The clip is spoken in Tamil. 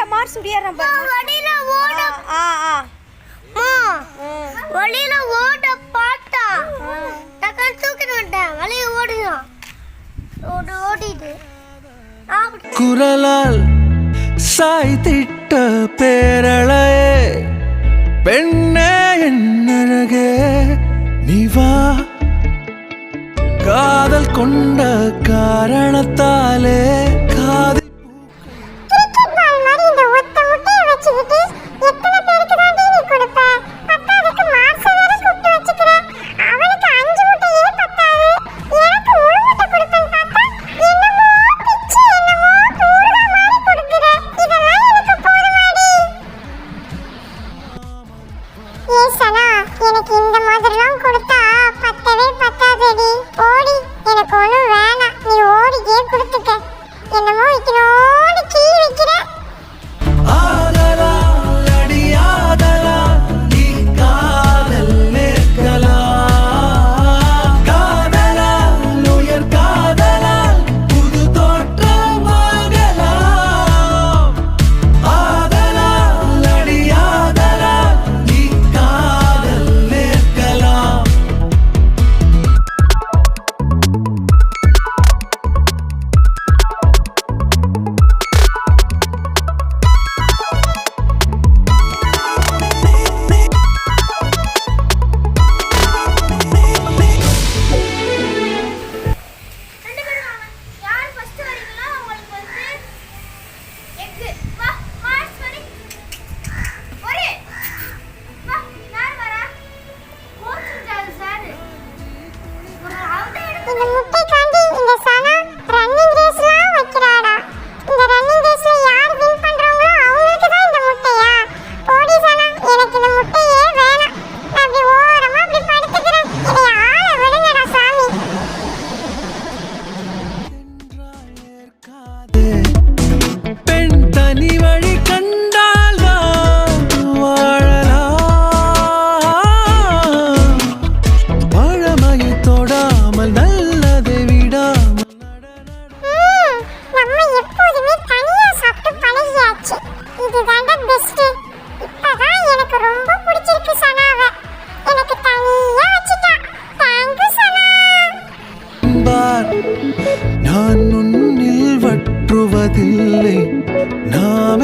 அப்படியே மார்ச் சுடியாரம் வழியில ஓட ஆ ஆ வழியில ஓட பார்த்தா டக்கன் தூக்கிட்டு வந்துட்டேன். வழிய ஓடுதான் ஓடு ஓடிட்டு. குரலால் சாய்த்திட்ட பேரழையே பெண்ணே என்னகே நீ வா. காதல் கொண்ட காரணத்தாலே 你怎么这个 தாங்க பெஸ்ட் இப்பதான் எனக்கு ரொம்ப பிடிச்சிருக்கு சனாவ. எனக்கு தனியா வச்சிட்டா. தேங்க் சனா. நான் உன்னில் வற்றுவதில்லை. நாம்